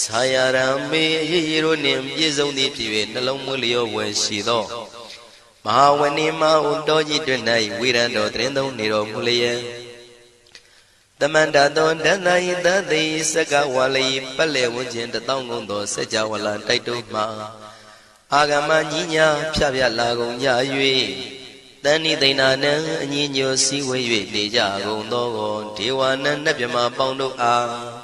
ဆာယရံမေရေရေတို့နှင့်ပြည့်စုံသည်ဖြစ်၍နှလုံးမွေးလျောဝယ်ရှိသောမဟာဝဏိမဟုတော်ကြီးတွင်၌ဝိရံတော်တရင်သုံးနေတော်မူလျက်တမန္တသောဒန္နာယသတိစကဝါလိပက်လေဝန်းကျင်တထောင်ကုန်သောစัจ java လာတိုက်တို့မှာအာဂမညီညာဖြပြလာကုန်ကြ၍တဏိသိဏနံအညီညွတ်စည်းဝေး၍နေကြကုန်သောဒေဝနံနတ်မြမပေါင်းတို့အား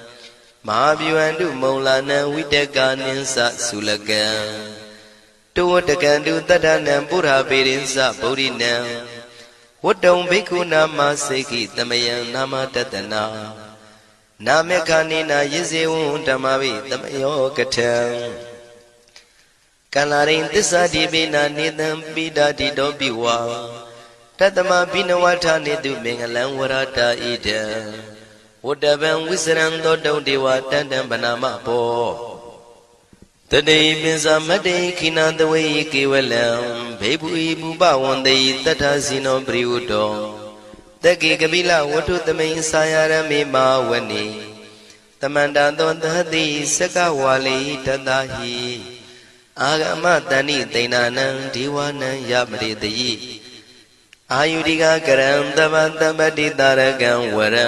မဟာဗျူဟန္တုမုံလာနံဝိတကာနိသသုလကံတောဝတကံတုတတ္ထနံပုရာပေရိသဗုဒ္ဓိနံဝတ္တုံဘိက္ခုနာမစေကိတမယံနာမတတနာနာမေခာနိနာယဇေဝံဓမ္မဝိတမယောကထံကန္လာရိန်သစ္စာတိပိနာနေတံပိဒာတိတောပိဝါတတမပိနဝထာနေတုမင်္ဂလံဝရတာဣဒံ ဝတ္တဗံဝိစရံသောတုံဒေဝတန်တံဗနာမဘောတတိပင်စမတ္တိခိနာတဝေကေဝလံဘေဘူဤဘူပဝန္တေတတ္ထစီနောပရိဝတ္တောတက္ကေကပိလဝတ္ထုသမိန်စာယရမေမာဝနေတမန္တသောသဟတိစကဝါလိတတဟိအာဂမတဏိသိဏနံဒီဝနံယမရိတယိအာယုရိကကရံတဗ္ဗတပ္ပတိတာရကံဝရံ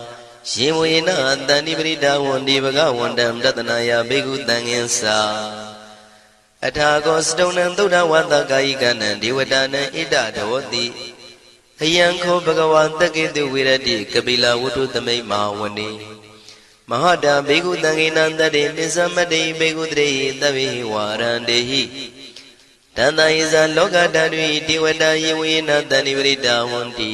ယေဝေနတန္တိပရိဒဝန္ဒီဘဂဝန္တံတတနာယဘိက္ခုတံငင်္စာအထာကောစတုံနံသုဒ္ဓဝတ္တကာယိကနံဒေဝတာနံဣဒဒေဝတိအယံခောဘဂဝါတက္ကေတုဝိရတိကပိလဝတ္ထုသမိတ်မဟာဝနေမဟာတာဘေကုတံဂိနံတတေပိသမတ္တိဘေကုတရေသဗ္ဗေဝါရန္တေဟိတန္တယိဇာလောကတံတွေဒေဝတာယေဝေနတန္တိပရိတာဝန္တိ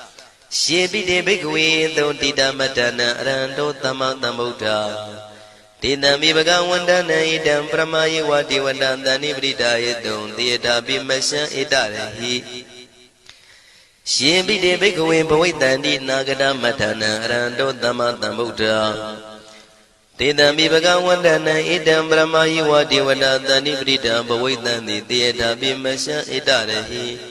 ယေပိတေဘိကဝေသုတိတမတနံအရဟံတောသမ္မာသမ္ဗုဒ္ဓတေတံမိဘဂဝန္တနံဣတံပရမယေဝတိဝတံတဏိပရိဒာယေတုံတေတာပိမရှံဣတရဟိယေပိတေဘိကဝေဘဝိတန္တိနာဂတမထနံအရဟံတောသမ္မာသမ္ဗုဒ္ဓတေတံမိဘဂဝန္တနံဣတံပရမယိဝတိဝတတန္တိပရိတံဘဝိတံတိတေတာပိမရှံဣတရဟိ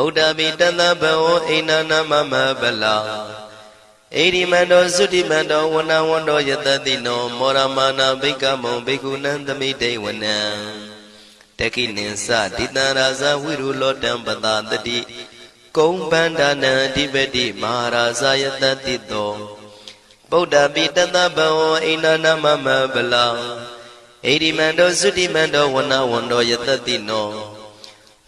ဗုဒ္ဓမိတတဘောအိနာနာမမဗလာဣရိမန္တောသုတိမန္တောဝနဝန္တောယတတိနော မောရမာနာဘိက္ခမောဘိက္ခုနံသမိတေဝနံတခိနိသဒိတံရာဇဝိရုလောတံပတာတတိကုံပန္ဒနာအဓိပတိမဟာရာဇယတတိတောဗုဒ္ဓပိတတဘောအိနာနာမမဗလာဣရိမန္တောသုတိမန္တောဝနဝန္တောယတတိနော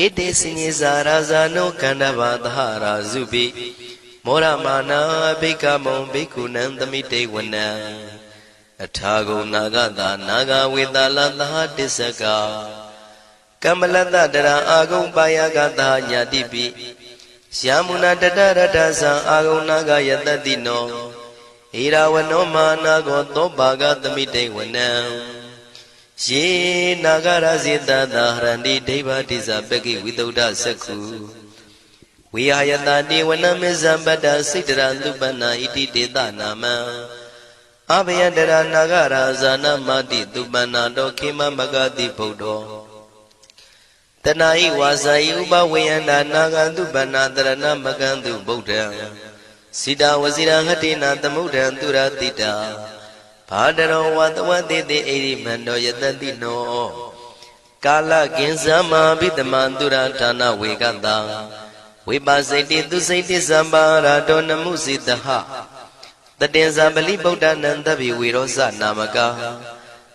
ဧတေစညေဇာရာဇာနောကန္တဘာသဟရာဇုပိမောရမာနာဘိက္ခမုံဘိက္ခုနံသမိတေဝနံအထာဂုံနာဂတာနာဂဝေတလသဟတစ္စကကမ္မလတတရာအာဂုံပါယကတာညာတိပိယာမုနာတတရတသံအာဂုံနာဂယတတိနောဣရာဝနောမာနာကောသောပါကသမိတေဝနံ ယေနာဂရဇေတသာဟရန္တိဒိဗ္ဗတိဇပကိဝိသုဒ္ဓသက္ခုဝိဟာယတတိဝနမေဇံပတ္တစိတ်တရသုပနာဣတိတေတနာမံအဘယတရနာဂရာဇာနမတိသူပနာတောခေမမဂတိဗုဒ္ဓောတဏှာဤဝါစာဤဥပဝေယန္တာနာဂန္တုပဏတရဏမကံတုဗုဒ္ဓံစိတာဝစီရဟတိနာသမုဒ္ဒံသူရတိတာ ဘာတရောဝတဝတိတိအိရိမန္တောယတတိနောကာလကင်ဇမဘိတမံသူရဌာနဝေကတံဝိပါစိတိသူစိတိသမ္ပါရာတောနမှုစိတဟတတင်္ဇာပလိဗုဒ္ဓနံတဗ္ဗေဝေရောဇနာမကာ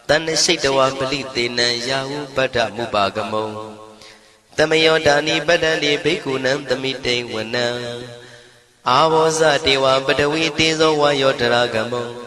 တဏ္ဍရှိတဝပလိတေနံယာဟုပတ္ထမုပါကမုံတမယောဒာနိပတ္တန္တိဘိက္ခုနံသမိတိဝနံအာဘောဇတေဝပတဝီတေဇောဝါယောတရာကမုံ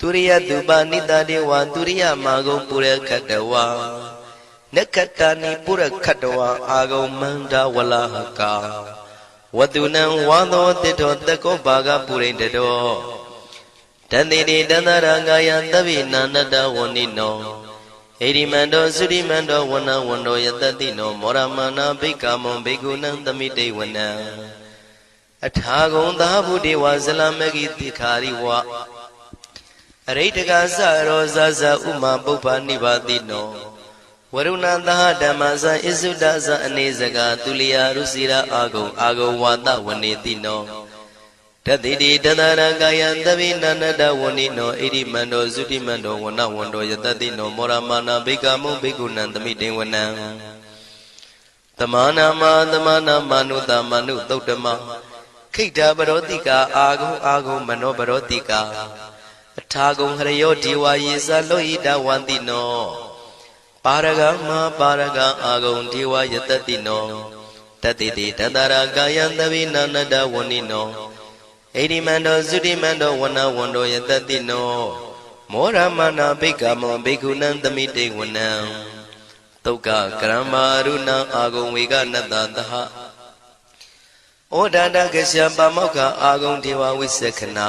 သူရိယသူပါနိတတေဝသူရိယမာဂုံပုရခတဝါနက္ခတနိပုရခတဝါအာဂုံမန္တဝလဟကာဝတုနံဝါသောတိထောတကောဘာဂပုရိတတော်တန်တိတိတန္တရာငါယသဗ္ဗိနန္တဝဏိနောဣရိမန္တောသုရိမန္တောဝဏဝန္တောယတတိနောမောရမနာဘိကမုံဘေကုဏံသမိတေဝနံအထာဂုံသာဘုဒေဝဇလမဂိတိခာရိဝ အရိတကသရောဇဇဥမာပုပ္ပနိဗ္ဗာတိနောဝရုဏသဟဓမ္မဇဣစုဒဇအနေစကသူလျာရုစီရာအာဂုံအာဂုံဝါဒဝနေတိနောတတိတိတသရကာယံသဗိနန္တဝဏိနောဣရိမန္တောသုတိမန္တောဝနဝန္တောယတတိနောမောရမာနာဘိကမုံဘိကုဏံသမိတေဝနံတမနာမတမနာမနုတမနုသုတ်တမခိတ္တပရောတိကာအာဂုံအာဂုံမနောပရောတိကာ အထာဂုံဟရယောဒီဝါယေသလောဣတဝန္တိနောပါရဂမပါရဂအာဂုံဒီဝယတတိနောတတိတိတတရာကာယံသဗိနာနတဝဏိနောဣရိမန္တောသုတိမန္တောဝနဝန္တောယတတိနောမောရမနာဘိက္ခမောဘိက္ခုနံသမိတေဝနံတုတ်ကကရမရုဏအာဂုံဝေကနတသဟဩဒန္တကရှပါမောက္ခအာဂုံဒေဝဝိသခနာ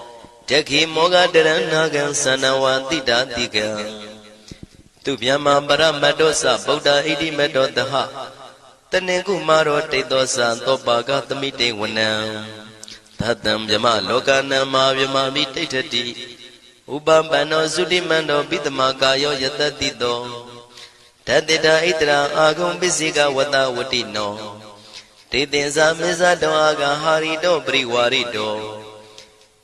တခိမောဂတရဏကံသနဝတိတာတိကံသူဗျမပရမတ္တောသဗုဒ္ဓဣတိမတ္တောတဟတနေကုမာရောတိတ်သောသံသောပါကသမိတေဝနံသတ္တံဗျမလောကနံမာဗျမမိတိဋ္ဌတိဥပပန္နောသုတိမန္တောပိတမကာယောယတတိတောတတေတာဣတရာအာဂုံပစ္စေကဝတဝတိနောတေတင်္ဇာမေဇတောအာဂဟာရိတောပရိဝါရိတော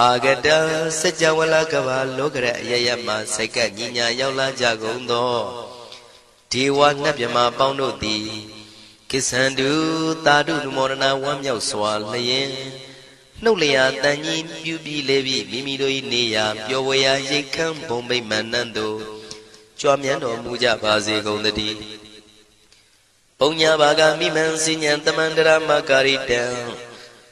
အာဂတစัจ java လကဘာလောကရအယယမစိတ်ကညီညာရောက်လာကြကုန်သောဒေဝငတ်မြမပေါင်းတို့သည်ကိစ္ဆန္တုတာတုနုမောဒနာဝမ်းမြောက်စွာလျင်နှုတ်လျာတန်ကြီးပြူပြီးလေပြီးမိမိတို့၏နေရာပျော်ဝေရာရိတ်ခမ်းဘုံမိတ်မှန်နှံ့တို့ကြွမြန်းတော်မူကြပါစေကုန်သတည်းပုံညာဘာဂမိမံစဉ္ဉံတမန္တရမကာရိတံ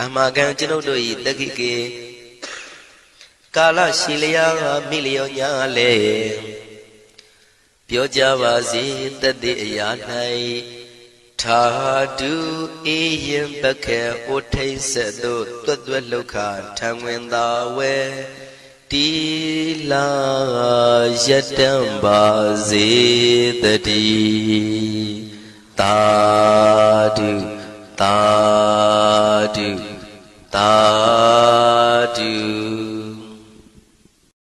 အမကံကျွန်ုပ်တို့၏တက္ခိကေကာလရှိလျာမိလျောညာလေပြောကြပါစေတသက်အရာ၌ထာတုအေယံပခေဩထိတ်ဆက်သို့တွတ်တွတ်လောက်ခထံဝင်သာဝဲတီလာယတံပါစေတတိတာတုတာတု သာဓု